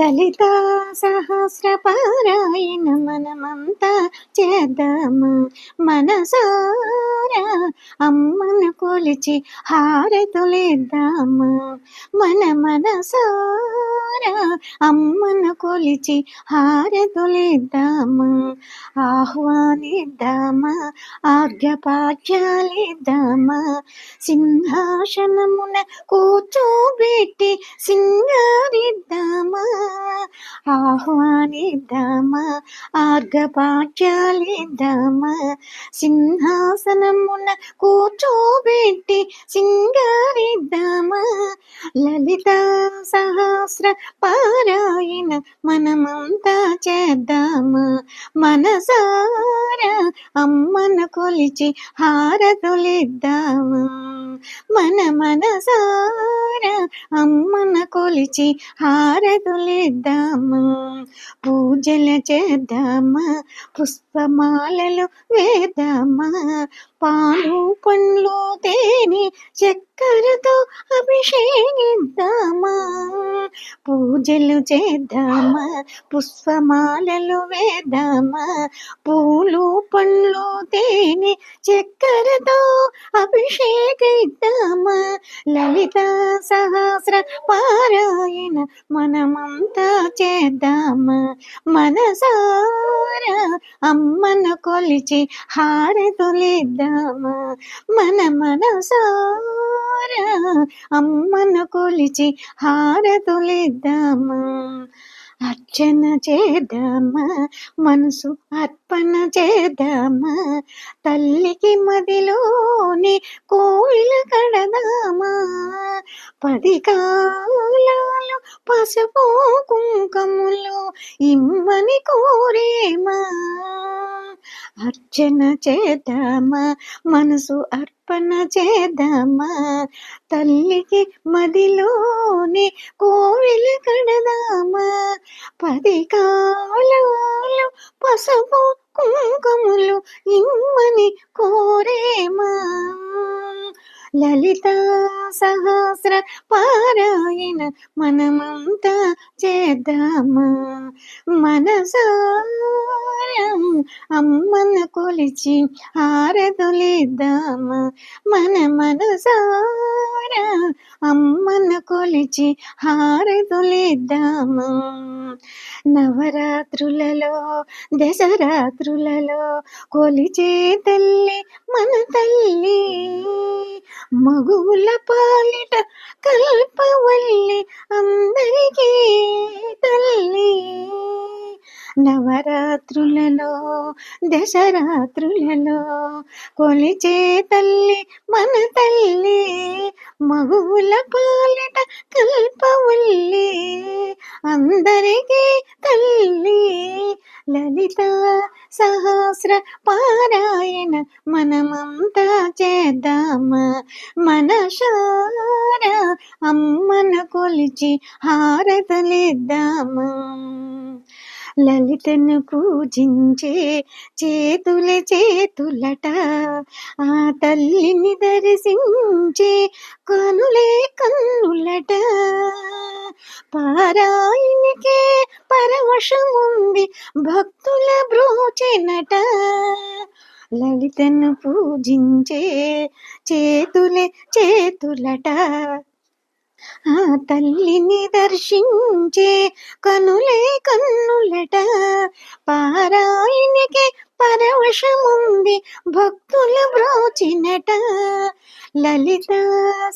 లలిత సహస్రపారాయణ మనమంతా చేద్దాము? మనసారా అమ్మను కొలిచి హారతులేద్దామా? మన మనసారా అమ్మను కొలిచి హారతులేద్దామా? ఆహ్వానిద్దామా? ఆర్ఘపాఠ్యాలిద్దామా సింహాసనమున కూర్చోబెట్టి సింగారిద్దామా? ఆహ్వానిద్దామా ఆర్ఘపాఠ్యాలిద్దామా సింహాసనమున కూర్చోబెట్టి సింగారిద్దామా లలిత సహస్ర పారాయణ మనమంతా చేద్దామా మనసారా అమ్మను కొలిచి హారతులిద్దామా మన మనసారా అమ్మను కొలిచి చేద్దాము? పూజలు చేద్దామా? పుష్పమాలలు వేద్దామా? పాలు పండ్లు తేనె చక్కెరతో అభిషేకిద్దామా? పూజలు చేద్దామా? పుష్పమాలలు వేద్దామా? పూలు పండ్లు తేనె చక్కెరతో అభిషేకిద్దామా? లలిత సహస్ర పారాయణ మనమంతా చేద్దామా? మనసారా అమ్మను కొలిచి హారతులిద్దామా మన మనసారా అమ్మను కొలిచి హారతులిద్దామా? అర్చన చేద్దామా? మనసు అర్పణ చేద్దామా? తల్లికి మదిలోని కోయిల కడదామా? పది కాలాలు పసుపు కుంకములు ఇమ్మని కోరేమా? అర్చన చేద్దామా? మనసు అర్పణ చేద్దామా? తల్లికి మదిలోని కోవిల కడదామా? పది కాలాలు పసుపు కుంకుములు ఇమ్మని కోరేమా? లలిత సహస్ర పారాయణ మనమంతా చేద్దామా? మనసా అమ్మను కొలిచి ఆరదులిద్దామా? మన మనసారా? అమ్మను కొలిచి హారదులిద్దామా నవరాత్రులలో దశరాత్రులలో కొలిచే తల్లి మన తల్లి. మగువుల పాలిట కల్పవల్లి అందరికీ తల్లి. నవరాత్రులలో దశరాత్రులలో కొలిచే తల్లి మన తల్లి మగువుల పాలిట కల్పవుల్లి అందరికీ తల్లి లలిత సహస్ర పారాయణ మనమంతా చేద్దామా మనసారా అమ్మను కొలిచి హారతలిద్దామా. లలితను పూజించే చేతుల చేతులట ఆ తల్లిని దర్శించే కనులే కన్నులట. పారాయణికే పరవశం ఉంది భక్తుల బ్రోచెనట. లలితను పూజించే చేతులే చేతులట. ఆ తల్లిని దర్శించే కనులే కన్నులట. పారాయణికి పరవశముంది భక్తుల బ్రోచినట లలిత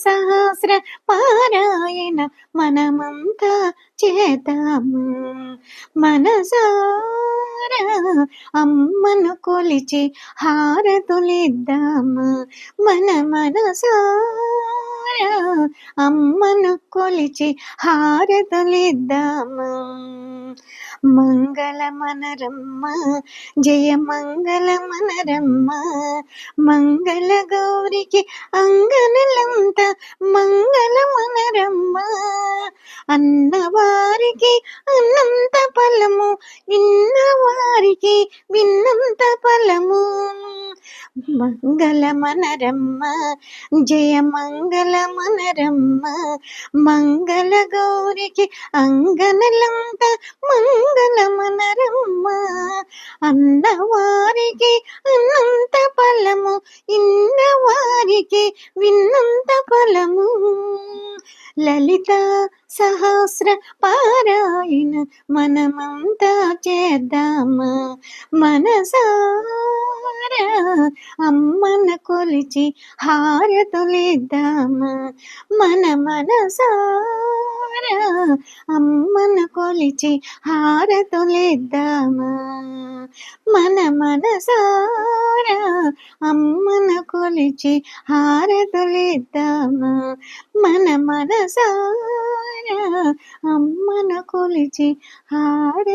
సహస్ర పారాయణ మనమంతా చేద్దాము మనసారా అమ్మను కొలిచి హారతులిద్దాము మన మనసారా అమ్మను కొలిచి హారతులిద్దాము మంగళ మనరమ్మ జయ మంగళ మనరమ్మ మంగళ గౌరికి అంగనలంత మంగళ మనరమ్మ అన్నవారికి అన్నంత ఫలము విన్నవారికి విన్నంత ఫలము. మంగళ మనరమ్మ జయ మంగళ మనరమ్మ మంగళ గౌరికి అంగనలంత మంగళ మనరమ్మ అన్నవారికి అన్నంత ఫలము ఇన్నవారికి విన్నంత ఫలము. లలిత సహస్ర పారాయణ మనమంతా చేద్దామా? మనసారా అమ్మన కొలిచి హారతులిద్దామా? మన మనసారా అమ్మన కొలిచి హారతులిద్దామా? మన మనసారా అమ్మన కొలిచి హారతులిద్దామా? మన మనసారా అమ్మన కొలిచి హారతలిద్దాము.